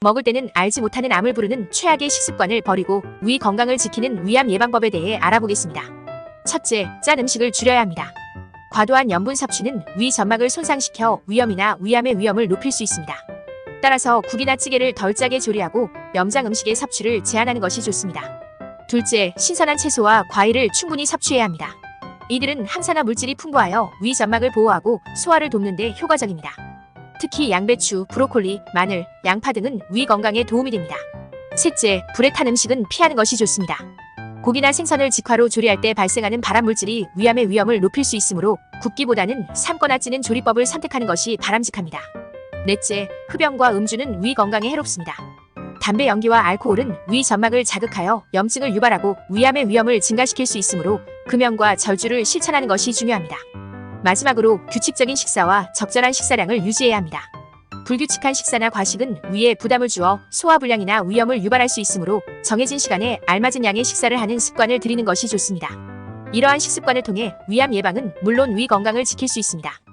먹을 때는 알지 못하는 암을 부르는 최악의 식습관을 버리고 위 건강을 지키는 위암 예방법에 대해 알아보겠습니다. 첫째, 짠 음식을 줄여야 합니다. 과도한 염분 섭취는 위 점막을 손상시켜 위염이나 위암의 위험을 높일 수 있습니다. 따라서 국이나 찌개를 덜 짜게 조리하고 염장 음식의 섭취를 제한하는 것이 좋습니다. 둘째, 신선한 채소와 과일을 충분히 섭취해야 합니다. 이들은 항산화 물질이 풍부하여 위 점막을 보호하고 소화를 돕는 데 효과적입니다. 특히 양배추, 브로콜리, 마늘, 양파 등은 위 건강에 도움이 됩니다. 셋째, 불에 탄 음식은 피하는 것이 좋습니다. 고기나 생선을 직화로 조리할 때 발생하는 발암 물질이 위암의 위험을 높일 수 있으므로 굽기보다는 삶거나 찌는 조리법을 선택하는 것이 바람직합니다. 넷째, 흡연과 음주는 위 건강에 해롭습니다. 담배 연기와 알코올은 위 점막을 자극하여 염증을 유발하고 위암의 위험을 증가시킬 수 있으므로 금연과 절주를 실천하는 것이 중요합니다. 마지막으로 규칙적인 식사와 적절한 식사량을 유지해야 합니다. 불규칙한 식사나 과식은 위에 부담을 주어 소화불량이나 위염을 유발할 수 있으므로 정해진 시간에 알맞은 양의 식사를 하는 습관을 들이는 것이 좋습니다. 이러한 식습관을 통해 위암 예방은 물론 위 건강을 지킬 수 있습니다.